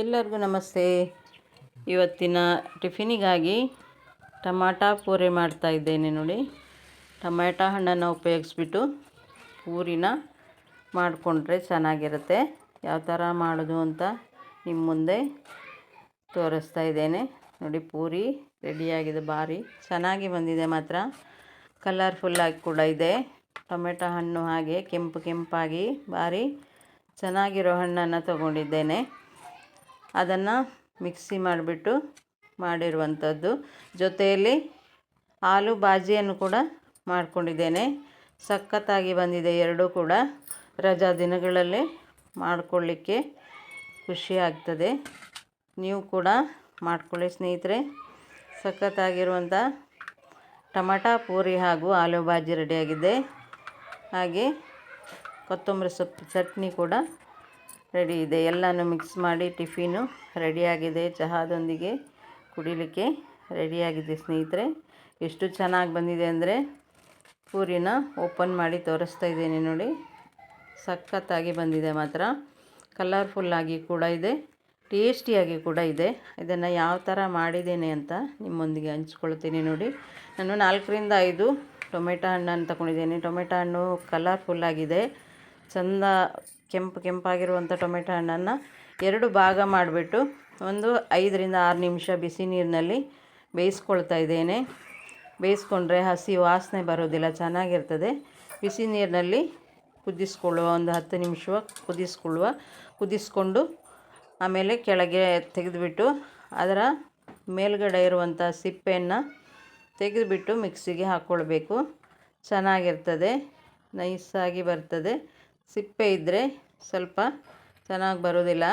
ಎಲ್ಲರಿಗೂ ನಮಸ್ತೆ. ಇವತ್ತಿನ ಟಿಫಿನಿಗಾಗಿ ಟಮಾಟ ಪೂರಿ ಮಾಡ್ತಾ ಇದ್ದೇನೆ ನೋಡಿ. ಟೊಮ್ಯಾಟ ಹಣ್ಣನ್ನು ಉಪಯೋಗಿಸ್ಬಿಟ್ಟು ಪೂರಿನ ಮಾಡಿಕೊಂಡ್ರೆ ಚೆನ್ನಾಗಿರುತ್ತೆ. ಯಾವ ಥರ ಮಾಡೋದು ಅಂತ ನಿಮ್ಮ ಮುಂದೆ ತೋರಿಸ್ತಾ ಇದ್ದೇನೆ. ನೋಡಿ, ಪೂರಿ ರೆಡಿಯಾಗಿದೆ, ಭಾರಿ ಚೆನ್ನಾಗಿ ಬಂದಿದೆ ಮಾತ್ರ. ಕಲರ್ಫುಲ್ಲಾಗಿ ಕೂಡ ಇದೆ. ಟೊಮೆಟೊ ಹಣ್ಣು ಹಾಗೆ ಕೆಂಪು ಕೆಂಪಾಗಿ ಭಾರಿ ಚೆನ್ನಾಗಿರೋ ಹಣ್ಣನ್ನು ತಗೊಂಡಿದ್ದೇನೆ. ಅದನ್ನು ಮಿಕ್ಸಿ ಮಾಡಿಬಿಟ್ಟು ಮಾಡಿರುವಂಥದ್ದು. ಜೊತೆಯಲ್ಲಿ ಆಲೂ ಬಾಜಿಯನ್ನು ಕೂಡ ಮಾಡಿಕೊಂಡಿದ್ದೇನೆ. ಸಖತ್ತಾಗಿ ಬಂದಿದೆ ಎರಡೂ ಕೂಡ. ರಜಾ ದಿನಗಳಲ್ಲಿ ಮಾಡಿಕೊಳ್ಳಿಕ್ಕೆ ಖುಷಿ ಆಗ್ತದೆ. ನೀವು ಕೂಡ ಮಾಡಿಕೊಳ್ಳಿ ಸ್ನೇಹಿತರೆ. ಸಖತ್ತಾಗಿರುವಂಥ ಟಮಟಾ ಪೂರಿ ಹಾಗೂ ಆಲೂ ಬಾಜಿ ರೆಡಿಯಾಗಿದೆ. ಹಾಗೆ ಕೊತ್ತಂಬರಿ ಸೊಪ್ಪು ಚಟ್ನಿ ಕೂಡ ರೆಡಿ ಇದೆ. ಎಲ್ಲನೂ ಮಿಕ್ಸ್ ಮಾಡಿ ಟಿಫಿನು ರೆಡಿಯಾಗಿದೆ. ಚಹಾದೊಂದಿಗೆ ಕುಡಿಲಿಕ್ಕೆ ರೆಡಿಯಾಗಿದೆ ಸ್ನೇಹಿತರೆ. ಎಷ್ಟು ಚೆನ್ನಾಗಿ ಬಂದಿದೆ ಅಂದರೆ ಪೂರಿನ ಓಪನ್ ಮಾಡಿ ತೋರಿಸ್ತಾ ಇದ್ದೀನಿ ನೋಡಿ. ಸಖತ್ತಾಗಿ ಬಂದಿದೆ ಮಾತ್ರ. ಕಲರ್ಫುಲ್ಲಾಗಿ ಕೂಡ ಇದೆ. ಟೇಸ್ಟಿಯಾಗಿ ಕೂಡ ಇದೆ. ಇದನ್ನು ಯಾವ ಥರ ಮಾಡಿದ್ದೇನೆ ಅಂತ ನಿಮ್ಮೊಂದಿಗೆ ಹಂಚ್ಕೊಳ್ತೀನಿ ನೋಡಿ. ನಾನು ನಾಲ್ಕರಿಂದ ಐದು ಟೊಮೆಟೊ ಹಣ್ಣನ್ನು ತಗೊಂಡಿದ್ದೀನಿ. ಟೊಮೆಟೊ ಹಣ್ಣು ಕಲರ್ಫುಲ್ಲಾಗಿದೆ ಚೆಂದ ಕೆಂಪು ಕೆಂಪಾಗಿರುವಂಥ ಟೊಮೆಟೊ ಹಣ್ಣನ್ನು ಎರಡು ಭಾಗ ಮಾಡಿಬಿಟ್ಟು ಒಂದು ಐದರಿಂದ ಆರು ನಿಮಿಷ ಬಿಸಿ ನೀರಿನಲ್ಲಿ ಬೇಯಿಸ್ಕೊಳ್ತಾ ಇದ್ದೇನೆ. ಬೇಯಿಸ್ಕೊಂಡ್ರೆ ಹಸಿ ವಾಸನೆ ಬರೋದಿಲ್ಲ, ಚೆನ್ನಾಗಿರ್ತದೆ. ಬಿಸಿ ನೀರಿನಲ್ಲಿ ಕುದಿಸ್ಕೊಳ್ಳುವ, ಒಂದು ಹತ್ತು ನಿಮಿಷ ಕುದಿಸ್ಕೊಳ್ಳುವ, ಕುದಿಸ್ಕೊಂಡು ಆಮೇಲೆ ಕೆಳಗೆ ತೆಗೆದುಬಿಟ್ಟು ಅದರ ಮೇಲ್ಗಡೆ ಇರುವಂಥ ಸಿಪ್ಪೆಯನ್ನು ತೆಗೆದುಬಿಟ್ಟು ಮಿಕ್ಸಿಗೆ ಹಾಕ್ಕೊಳ್ಬೇಕು. ಚೆನ್ನಾಗಿರ್ತದೆ, ನೈಸಾಗಿ ಬರ್ತದೆ. ಸಿಪ್ಪೆ ಇದ್ದರೆ ಸ್ವಲ್ಪ ಚೆನ್ನಾಗಿ ಬರೋದಿಲ್ಲ.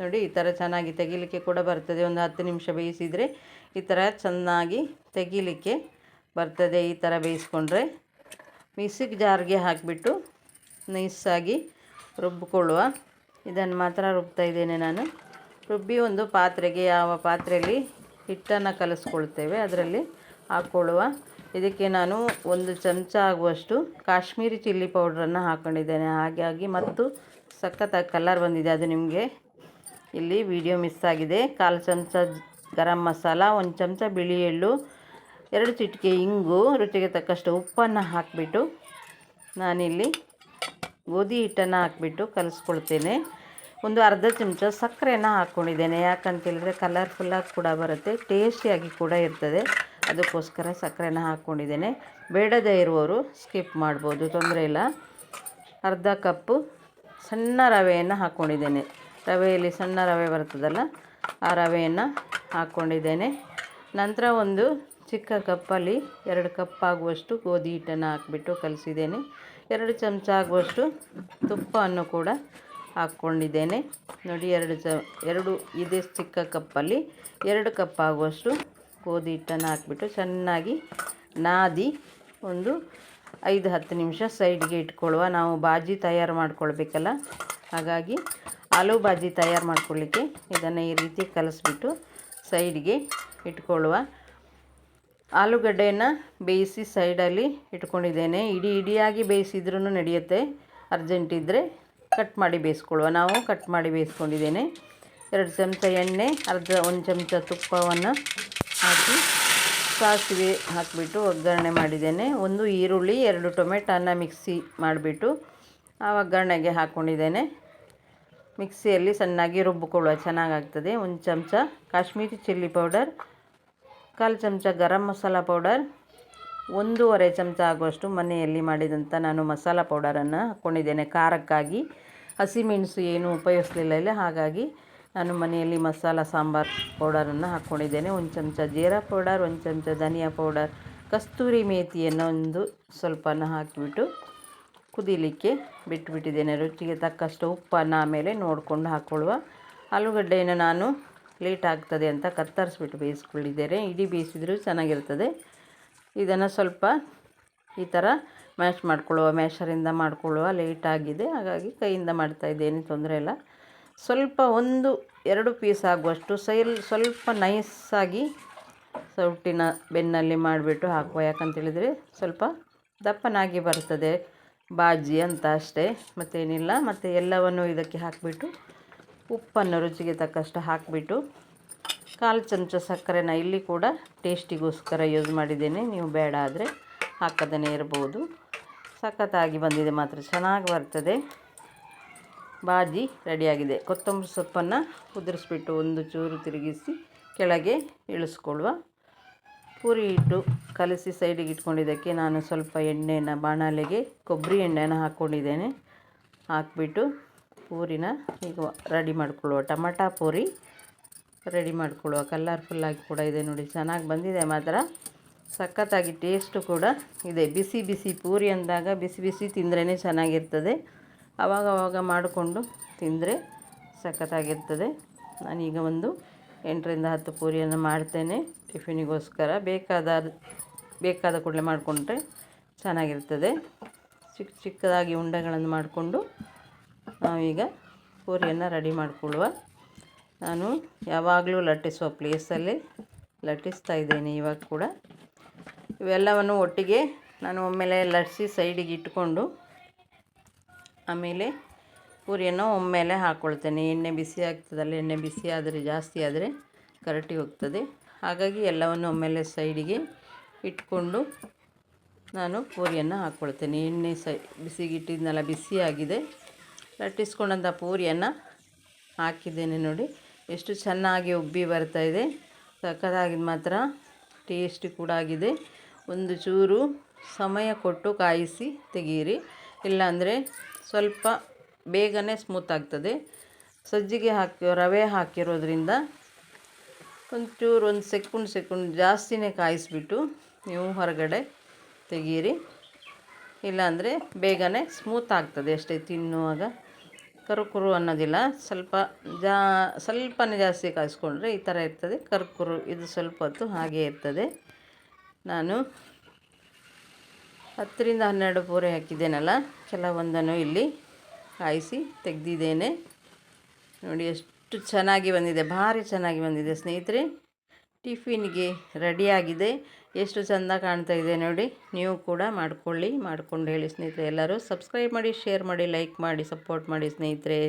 ನೋಡಿ, ಈ ಥರ ಚೆನ್ನಾಗಿ ತೆಗಿಲಿಕ್ಕೆ ಕೂಡ ಬರ್ತದೆ. ಒಂದು ಹತ್ತು ನಿಮಿಷ ಬೇಯಿಸಿದರೆ ಈ ಥರ ಚೆನ್ನಾಗಿ ತೆಗಿಲಿಕ್ಕೆ ಬರ್ತದೆ ಈ ಥರ ಬೇಯಿಸ್ಕೊಂಡ್ರೆ. ಮಿಕ್ಸಿಗೆ ಜಾರ್ಗೆ ಹಾಕಿಬಿಟ್ಟು ನೈಸಾಗಿ ರುಬ್ಬಿಕೊಳ್ಳುವ ಇದನ್ನು ಮಾತ್ರ ರುಬ್ತಾ ಇದ್ದೇನೆ ನಾನು. ರುಬ್ಬಿ ಒಂದು ಪಾತ್ರೆಗೆ, ಯಾವ ಪಾತ್ರೆಯಲ್ಲಿ ಹಿಟ್ಟನ್ನು ಕಲಿಸ್ಕೊಳ್ತೇವೆ, ಅದರಲ್ಲಿ ಹಾಕ್ಕೊಳ್ಳುವ. ಇದಕ್ಕೆ ನಾನು ಒಂದು ಚಮಚ ಆಗುವಷ್ಟು ಕಾಶ್ಮೀರಿ ಚಿಲ್ಲಿ ಪೌಡ್ರನ್ನು ಹಾಕ್ಕೊಂಡಿದ್ದೇನೆ ಹಾಗಾಗಿ ಮತ್ತು ಸಖತ್ತಾಗಿ ಕಲರ್ ಬಂದಿದೆ. ಅದು ನಿಮಗೆ ಇಲ್ಲಿ ವಿಡಿಯೋ ಮಿಸ್ ಆಗಿದೆ. ಕಾಲು ಚಮಚ ಗರಂ ಮಸಾಲ, ಒಂದು ಚಮಚ ಬಿಳಿ ಎಳ್ಳು, ಎರಡು ಚಿಟಿಕೆ ಇಂಗು, ರುಚಿಗೆ ತಕ್ಕಷ್ಟು ಉಪ್ಪನ್ನು ಹಾಕಿಬಿಟ್ಟು ನಾನಿಲ್ಲಿ ಗೋಧಿ ಹಿಟ್ಟನ್ನು ಹಾಕಿಬಿಟ್ಟು ಕಲಿಸ್ಕೊಳ್ತೇನೆ. ಒಂದು ಅರ್ಧ ಚಮಚ ಸಕ್ಕರೆಯನ್ನು ಹಾಕ್ಕೊಂಡಿದ್ದೇನೆ ಯಾಕಂತೇಳಿದರೆ ಕಲರ್ಫುಲ್ಲಾಗಿ ಕೂಡ ಬರುತ್ತೆ ಟೇಸ್ಟಿಯಾಗಿ ಕೂಡ ಇರ್ತದೆ. ಅದಕ್ಕೋಸ್ಕರ ಸಕ್ಕರೆನ ಹಾಕ್ಕೊಂಡಿದ್ದೇನೆ. ಬೇಡದೇ ಇರುವವರು ಸ್ಕಿಪ್ ಮಾಡ್ಬೋದು, ತೊಂದರೆ ಇಲ್ಲ. ಅರ್ಧ ಕಪ್ಪು ಸಣ್ಣ ರವೆಯನ್ನು ಹಾಕ್ಕೊಂಡಿದ್ದೇನೆ. ರವೆಯಲ್ಲಿ ಸಣ್ಣ ರವೆ ಬರ್ತದಲ್ಲ, ಆ ರವೆಯನ್ನು ಹಾಕ್ಕೊಂಡಿದ್ದೇನೆ. ನಂತರ ಒಂದು ಚಿಕ್ಕ ಕಪ್ಪಲ್ಲಿ ಎರಡು ಕಪ್ ಆಗುವಷ್ಟು ಗೋಧಿ ಹಿಟ್ಟನ್ನು ಹಾಕಿಬಿಟ್ಟು ಕಲಿಸಿದ್ದೇನೆ. ಎರಡು ಚಮಚ ಆಗುವಷ್ಟು ತುಪ್ಪವನ್ನು ಕೂಡ ಹಾಕ್ಕೊಂಡಿದ್ದೇನೆ. ನೋಡಿ, ಎರಡು ಚ, ಎರಡು, ಇದೇ ಚಿಕ್ಕ ಕಪ್ಪಲ್ಲಿ ಎರಡು ಕಪ್ ಆಗುವಷ್ಟು ಗೋಧಿ ಹಿಟ್ಟನ್ನು ಹಾಕ್ಬಿಟ್ಟು ಚೆನ್ನಾಗಿ ನಾದಿ ಒಂದು ಐದು ಹತ್ತು ನಿಮಿಷ ಸೈಡ್ಗೆ ಇಟ್ಕೊಳ್ಳುವ. ನಾವು ಬಾಜಿ ತಯಾರು ಮಾಡ್ಕೊಳ್ಬೇಕಲ್ಲ. ಹಾಗಾಗಿ ಆಲೂ ಬಾಜಿ ತಯಾರು ಮಾಡ್ಕೊಳ್ಳಿಕ್ಕೆ ಇದನ್ನು ಈ ರೀತಿ ಕಲಸಿಬಿಟ್ಟು ಸೈಡ್ಗೆ ಇಟ್ಕೊಳ್ಳುವ. ಆಲೂಗಡ್ಡೆಯನ್ನು ಬೇಯಿಸಿ ಸೈಡಲ್ಲಿ ಇಟ್ಕೊಂಡಿದ್ದೇನೆ. ಇಡೀ ಇಡಿಯಾಗಿ ಬೇಯಿಸಿದ್ರೂ ನಡೆಯುತ್ತೆ. ಅರ್ಜೆಂಟ್ ಇದ್ದರೆ ಕಟ್ ಮಾಡಿ ಬೇಯಿಸ್ಕೊಳ್ಳುವ. ನಾವು ಕಟ್ ಮಾಡಿ ಬೇಯಿಸ್ಕೊಂಡಿದ್ದೇನೆ. ಎರಡು ಚಮಚ ಎಣ್ಣೆ, ಅರ್ಧ ಒಂದು ಚಮಚ ತುಪ್ಪವನ್ನು ಹಾಕಿ ಸಾಸಿವೆ ಹಾಕಿಬಿಟ್ಟು ಒಗ್ಗರಣೆ ಮಾಡಿದ್ದೇನೆ. ಒಂದು ಈರುಳ್ಳಿ, ಎರಡು ಟೊಮೆಟೊನ ಮಿಕ್ಸಿ ಮಾಡಿಬಿಟ್ಟು ಆ ಒಗ್ಗರಣೆಗೆ ಹಾಕ್ಕೊಂಡಿದ್ದೇನೆ ಮಿಕ್ಸಿಯಲ್ಲಿ ಸಣ್ಣಾಗಿ ರುಬ್ಬಿಕೊಳ್ಳುವ, ಚೆನ್ನಾಗಾಗ್ತದೆ. ಒಂದು ಚಮಚ ಕಾಶ್ಮೀರಿ ಚಿಲ್ಲಿ ಪೌಡರ್, ಕಾಲು ಚಮಚ ಗರಂ ಮಸಾಲ ಪೌಡರ್, ಒಂದೂವರೆ ಚಮಚ ಆಗುವಷ್ಟು ಮನೆಯಲ್ಲಿ ಮಾಡಿದಂಥ ನಾನು ಮಸಾಲ ಪೌಡರನ್ನು ಹಾಕ್ಕೊಂಡಿದ್ದೇನೆ ಖಾರಕ್ಕಾಗಿ, ಹಸಿಮೆಣಸು ಏನೂ ಉಪಯೋಗಿಸಲಿಲ್ಲ ಹಾಗಾಗಿ ನಾನು ಮನೆಯಲ್ಲಿ ಮಸಾಲ ಸಾಂಬಾರು ಪೌಡರನ್ನು ಹಾಕ್ಕೊಂಡಿದ್ದೇನೆ. ಒಂದು ಚಮಚ ಜೀರಾ ಪೌಡರ್, ಒಂದು ಚಮಚ ಧನಿಯಾ ಪೌಡರ್, ಕಸ್ತೂರಿ ಮೇಥಿಯನ್ನು ಒಂದು ಸ್ವಲ್ಪನ ಹಾಕಿಬಿಟ್ಟು ಕುದೀಲಿಕ್ಕೆ ಬಿಟ್ಟುಬಿಟ್ಟಿದ್ದೇನೆ ರುಚಿಗೆ ತಕ್ಕಷ್ಟು ಉಪ್ಪನ್ನು ಆಮೇಲೆ ನೋಡಿಕೊಂಡು ಹಾಕ್ಕೊಳ್ಳುವ ಆಲೂಗಡ್ಡೆಯನ್ನು ನಾನು ಲೇಟ್ ಆಗ್ತದೆ ಅಂತ ಕತ್ತರಿಸ್ಬಿಟ್ಟು ಬೇಯಿಸ್ಕೊಂಡಿದ್ದೇನೆ. ಇಡೀ ಬೇಯಿಸಿದರೂ ಚೆನ್ನಾಗಿರ್ತದೆ. ಇದನ್ನು ಸ್ವಲ್ಪ ಈ ಥರ ಮ್ಯಾಶ್ ಮಾಡ್ಕೊಳ್ಳುವ, ಮ್ಯಾಶರಿಂದ ಮಾಡಿಕೊಳ್ಳುವ ಲೇಟ್ ಆಗಿದೆ. ಹಾಗಾಗಿ ಕೈಯಿಂದ ಮಾಡ್ತಾಯಿದ್ದೇನೆ ತೊಂದರೆ ಇಲ್ಲ. ಸ್ವಲ್ಪ ಒಂದು, ಎರಡು ಪೀಸ್ ಆಗುವಷ್ಟು ಸೈಲ್ ಸ್ವಲ್ಪ ನೈಸಾಗಿ ಸೌಟಿನ ಬೆನ್ನಲ್ಲಿ ಮಾಡಿಬಿಟ್ಟು ಹಾಕುವ. ಯಾಕಂತೇಳಿದರೆ ಸ್ವಲ್ಪ ದಪ್ಪನಾಗಿ ಬರ್ತದೆ ಬಾಜಿ ಅಂತ ಅಷ್ಟೇ, ಮತ್ತೇನಿಲ್ಲ. ಮತ್ತು ಎಲ್ಲವನ್ನು ಇದಕ್ಕೆ ಹಾಕಿಬಿಟ್ಟು ಉಪ್ಪನ್ನು ರುಚಿಗೆ ತಕ್ಕಷ್ಟು ಹಾಕಿಬಿಟ್ಟು ಕಾಲು ಚಮಚ ಸಕ್ಕರೆನ ಇಲ್ಲಿ ಕೂಡ ಟೇಸ್ಟಿಗೋಸ್ಕರ ಯೂಸ್ ಮಾಡಿದ್ದೇನೆ. ನೀವು ಬೇಡ ಆದರೆ ಹಾಕದೇ ಇರ್ಬೋದು. ಸಖತ್ತಾಗಿ ಬಂದಿದೆ, ಮಾತ್ರ ಚೆನ್ನಾಗಿ ಬರ್ತದೆ. ಬಾಜಿ ರೆಡಿಯಾಗಿದೆ. ಕೊತ್ತಂಬರಿ ಸೊಪ್ಪನ್ನು ಉದುರಿಸ್ಬಿಟ್ಟು ಒಂದು ಚೂರು ತಿರುಗಿಸಿ ಕೆಳಗೆ ಇಳಿಸ್ಕೊಳ್ಳುವ. ಪೂರಿ ಹಿಟ್ಟು ಕಲಸಿ ಸೈಡಿಗೆ ಇಟ್ಕೊಂಡಿದ್ದಕ್ಕೆ ನಾನು ಸ್ವಲ್ಪ ಎಣ್ಣೆಯನ್ನು ಬಾಣಲೆಗೆ ಕೊಬ್ಬರಿ ಎಣ್ಣೆನ ಹಾಕ್ಕೊಂಡಿದ್ದೇನೆ. ಹಾಕ್ಬಿಟ್ಟು ಪೂರಿನ ಈಗ ರೆಡಿ ಮಾಡಿಕೊಳ್ಳುವ. ಟಮಟ ಪೂರಿ ರೆಡಿ ಮಾಡಿಕೊಳ್ಳುವ. ಕಲರ್ಫುಲ್ಲಾಗಿ ಕೂಡ ಇದೆ ನೋಡಿ. ಚೆನ್ನಾಗಿ ಬಂದಿದೆ ಮಾತ್ರ. ಸಖತ್ತಾಗಿ ಟೇಸ್ಟು ಕೂಡ ಇದೆ. ಬಿಸಿ ಬಿಸಿ ಪೂರಿ ಅಂದಾಗ ಬಿಸಿ ಬಿಸಿ ತಿಂದ್ರೇ ಚೆನ್ನಾಗಿರ್ತದೆ. ಆವಾಗ ಆವಾಗ ಮಾಡಿಕೊಂಡು ತಿಂದರೆ ಸಖತ್ತಾಗಿರ್ತದೆ. ನಾನೀಗ ಒಂದು ಎಂಟರಿಂದ ಹತ್ತು ಪೂರಿಯನ್ನು ಮಾಡ್ತೇನೆ. ಟಿಫಿನಿಗೋಸ್ಕರ ಬೇಕಾದ ಬೇಕಾದ ಕೂಡಲೇ ಮಾಡಿಕೊಂಡ್ರೆ ಚೆನ್ನಾಗಿರ್ತದೆ. ಚಿಕ್ಕ ಚಿಕ್ಕದಾಗಿ ಉಂಡೆಗಳನ್ನು ಮಾಡಿಕೊಂಡು ನಾವೀಗ ಪೂರಿಯನ್ನು ರೆಡಿ ಮಾಡಿಕೊಳ್ಳುವ. ನಾನು ಯಾವಾಗಲೂ ಲಟ್ಟಿಸುವ ಪ್ಲೇಸಲ್ಲಿ ಲಟ್ಟಿಸ್ತಾ ಇದ್ದೇನೆ ಇವಾಗ ಕೂಡ. ಇವೆಲ್ಲವನ್ನು ಒಟ್ಟಿಗೆ ನಾನು ಒಮ್ಮೆಲೆ ಲಟ್ಟಿಸಿ ಸೈಡಿಗೆ ಇಟ್ಕೊಂಡು ಆಮೇಲೆ ಪೂರಿಯನ್ನು ಒಮ್ಮೆಲೆ ಹಾಕ್ಕೊಳ್ತೇನೆ ಎಣ್ಣೆ ಬಿಸಿ ಆಗ್ತದಲ್ಲ, ಎಣ್ಣೆ ಬಿಸಿ ಆದರೆ ಜಾಸ್ತಿ ಆದರೆ ಕರಟಿ ಹೋಗ್ತದೆ. ಹಾಗಾಗಿ ಎಲ್ಲವನ್ನು ಒಮ್ಮೆಲೆ ಸೈಡಿಗೆ ಇಟ್ಕೊಂಡು ನಾನು ಪೂರಿಯನ್ನು ಹಾಕ್ಕೊಳ್ತೇನೆ ಎಣ್ಣೆ ಸೈ, ಬಿಸಿಗಿಟ್ಟಿದ್ನೆಲ್ಲ ಬಿಸಿಯಾಗಿದೆ ಲಟ್ಟಿಸ್ಕೊಂಡಂಥ ಪೂರಿಯನ್ನು ಹಾಕಿದ್ದೇನೆ ನೋಡಿ. ಎಷ್ಟು ಚೆನ್ನಾಗಿ ಉಬ್ಬಿ ಬರ್ತಾ ಇದೆ. ಸಕ್ಕತ್ತಾಗಿದ್ದು ಮಾತ್ರ, ಟೇಸ್ಟ್ ಕೂಡ ಆಗಿದೆ. ಒಂದು ಚೂರು ಸಮಯ ಕೊಟ್ಟು ಕಾಯಿಸಿ ತೆಗೀರಿ. ಇಲ್ಲಾಂದರೆ ಸ್ವಲ್ಪ ಬೇಗನೆ ಸ್ಮೂತ್ ಆಗ್ತದೆ. ಸಜ್ಜಿಗೆ ಹಾಕಿ, ರವೆ ಹಾಕಿರೋದ್ರಿಂದ ಒಂಚೂರು ಒಂದು ಸೆಕೆಂಡ್ ಸೆಕೆಂಡ್ ಜಾಸ್ತಿನೇ ಕಾಯಿಸಿಬಿಟ್ಟು ನೀವು ಹೊರಗಡೆ ತೆಗೀರಿ. ಇಲ್ಲಾಂದರೆ ಬೇಗನೆ ಸ್ಮೂತ್ ಆಗ್ತದೆ ಅಷ್ಟೇ ತಿನ್ನುವಾಗ. ಕರುಕುರು ಅನ್ನೋದಿಲ್ಲ, ಸ್ವಲ್ಪ ಜಾ, ಸ್ವಲ್ಪನೇ ಜಾಸ್ತಿ ಕಾಯಿಸ್ಕೊಂಡ್ರೆ ಈ ಥರ ಇರ್ತದೆ. ಕರ್ಕುರು ಇದು ಸ್ವಲ್ಪ ಹೊತ್ತು ಹಾಗೇ ಇರ್ತದೆ. ನಾನು ಹತ್ತರಿಂದ ಹನ್ನೆರಡು ಪೂರೆ ಹಾಕಿದ್ದೇನಲ್ಲ, ಕೆಲವೊಂದನ್ನು ಇಲ್ಲಿ ಕಾಯಿಸಿ ತೆಗೆದಿದ್ದೇನೆ. ನೋಡಿ ಎಷ್ಟು ಚೆನ್ನಾಗಿ ಬಂದಿದೆ, ಭಾರಿ ಚೆನ್ನಾಗಿ ಬಂದಿದೆ ಸ್ನೇಹಿತರೆ. ಟಿಫಿನ್ಗೆ ರೆಡಿಯಾಗಿದೆ ಎಷ್ಟು ಚೆಂದ ಕಾಣ್ತಾ ಇದೆ ನೋಡಿ, ನೀವು ಕೂಡ ಮಾಡ್ಕೊಳ್ಳಿ, ಮಾಡ್ಕೊಂಡು ಹೇಳಿ ಸ್ನೇಹಿತರೆ ಎಲ್ಲರೂ. ಸಬ್ಸ್ಕ್ರೈಬ್ ಮಾಡಿ ಶೇರ್ ಮಾಡಿ ಲೈಕ್ ಮಾಡಿ ಸಪೋರ್ಟ್ ಮಾಡಿ ಸ್ನೇಹಿತರೆ.